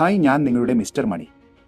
Hi ഞാൻ നിങ്ങളുടെ mister മണി.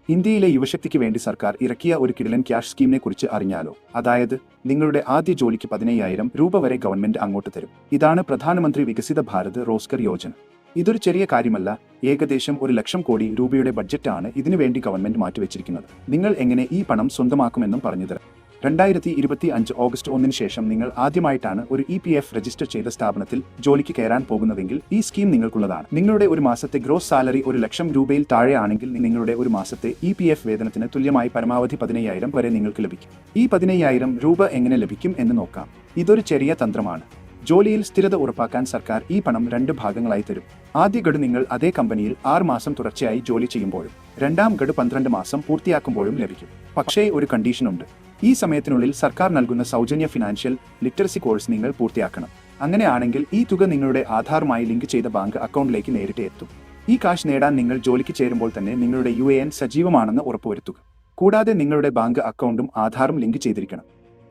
ഇന്ത്യയിലെ യുവശക്തിക്ക് വേണ്ടി സർക്കാർ ഇറക്കിയ ഒരു കിടിലൻ ക്യാഷ് സ്കീമിനെ കുറിച്ച് അറിഞ്ഞാലോ? അതായത് നിങ്ങളുടെ ആദ്യ ജോലിക്ക് പതിനയ്യായിരം രൂപ വരെ ഗവൺമെന്റ് അങ്ങോട്ട് തരും. ഇതാണ് പ്രധാനമന്ത്രി വികസിത ഭാരത് റോസ്കർ യോജന. ഇതൊരു ചെറിയ കാര്യമല്ല ഏകദേശം ഒരു ലക്ഷം കോടി രൂപയുടെ ബഡ്ജറ്റാണ് ഇതിനുവേണ്ടി ഗവൺമെന്റ് മാറ്റിവെച്ചിരിക്കുന്നത്. നിങ്ങൾ എങ്ങനെ ഈ പണം സ്വന്തമാക്കുമെന്നും പറഞ്ഞുതരാം. രണ്ടായിരത്തി ഇരുപത്തി അഞ്ച് ഓഗസ്റ്റ് ഒന്നിന് ശേഷം നിങ്ങൾ ആദ്യമായിട്ടാണ് ഒരു ഇ പി എഫ് രജിസ്റ്റർ ചെയ്ത സ്ഥാപനത്തിൽ ജോലിക്ക് കയറാൻ പോകുന്നതെങ്കിൽ ഈ സ്കീം നിങ്ങൾക്കുള്ളതാണ്. നിങ്ങളുടെ ഒരു മാസത്തെ ഗ്രോസ് സാലറി ഒരു ലക്ഷം രൂപയിൽ താഴെയാണെങ്കിൽ നിങ്ങളുടെ ഒരു മാസത്തെ ഇ പി എഫ് വേതനത്തിന് തുല്യമായി പരമാവധി പതിനയ്യായിരം വരെ നിങ്ങൾക്ക് ലഭിക്കും. ഈ പതിനയ്യായിരം രൂപ എങ്ങനെ ലഭിക്കും എന്ന് നോക്കാം. ഇതൊരു ചെറിയ തന്ത്രമാണ്. ജോലിയിൽ സ്ഥിരത ഉറപ്പാക്കാൻ സർക്കാർ ഈ പണം രണ്ട് ഭാഗങ്ങളായി തരും. ആദ്യ ഗഡു നിങ്ങൾ അതേ കമ്പനിയിൽ ആറ് മാസം തുടർച്ചയായി ജോലി ചെയ്യുമ്പോഴും രണ്ടാം ഗഡു പന്ത്രണ്ട് മാസം പൂർത്തിയാക്കുമ്പോഴും ലഭിക്കും. പക്ഷേ ഒരു കണ്ടീഷനുണ്ട്. ഈ സമയത്തിനുള്ളിൽ സർക്കാർ നൽകുന്ന സൗജന്യ ഫിനാൻഷ്യൽ ലിറ്ററസി കോഴ്സ് നിങ്ങൾ പൂർത്തിയാക്കണം. അങ്ങനെയാണെങ്കിൽ ഈ തുക നിങ്ങളുടെ ആധാറുമായി ലിങ്ക് ചെയ്ത ബാങ്ക് അക്കൗണ്ടിലേക്ക് നേരിട്ട് എത്തും. ഈ കാശ് നേടാൻ നിങ്ങൾ ജോലിക്ക് ചേരുമ്പോൾ തന്നെ നിങ്ങളുടെ യു സജീവമാണെന്ന് ഉറപ്പുവരുത്തുക. കൂടാതെ നിങ്ങളുടെ ബാങ്ക് അക്കൗണ്ടും ആധാറും ലിങ്ക് ചെയ്തിരിക്കണം.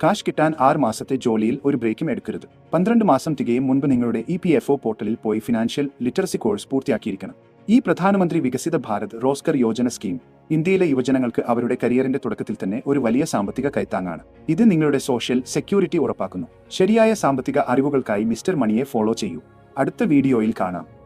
കാശ് കിട്ടാൻ ആറ് മാസത്തെ ജോലിയിൽ ഒരു ബ്രേക്കും എടുക്കരുത്. പന്ത്രണ്ട് മാസം തികയും മുൻപ് നിങ്ങളുടെ ഇ പി എഫ് ഒ പോർട്ടലിൽ പോയി ഫിനാൻഷ്യൽ ലിറ്ററസി കോഴ്സ് പൂർത്തിയാക്കിയിരിക്കണം. ഈ പ്രധാനമന്ത്രി വികസിത ഭാരത് റോസ്കർ യോജന സ്കീം ഇന്ത്യയിലെ യുവജനങ്ങൾക്ക് അവരുടെ കരിയറിന്റെ തുടക്കത്തിൽ തന്നെ ഒരു വലിയ സാമ്പത്തിക കൈത്താങ്ങാണ്. ഇത് നിങ്ങളുടെ സോഷ്യൽ സെക്യൂരിറ്റി ഉറപ്പാക്കുന്നു. ശരിയായ സാമ്പത്തിക അറിവുകൾക്കായി മിസ്റ്റർ മണിയെ ഫോളോ ചെയ്യൂ. അടുത്ത വീഡിയോയിൽ കാണാം.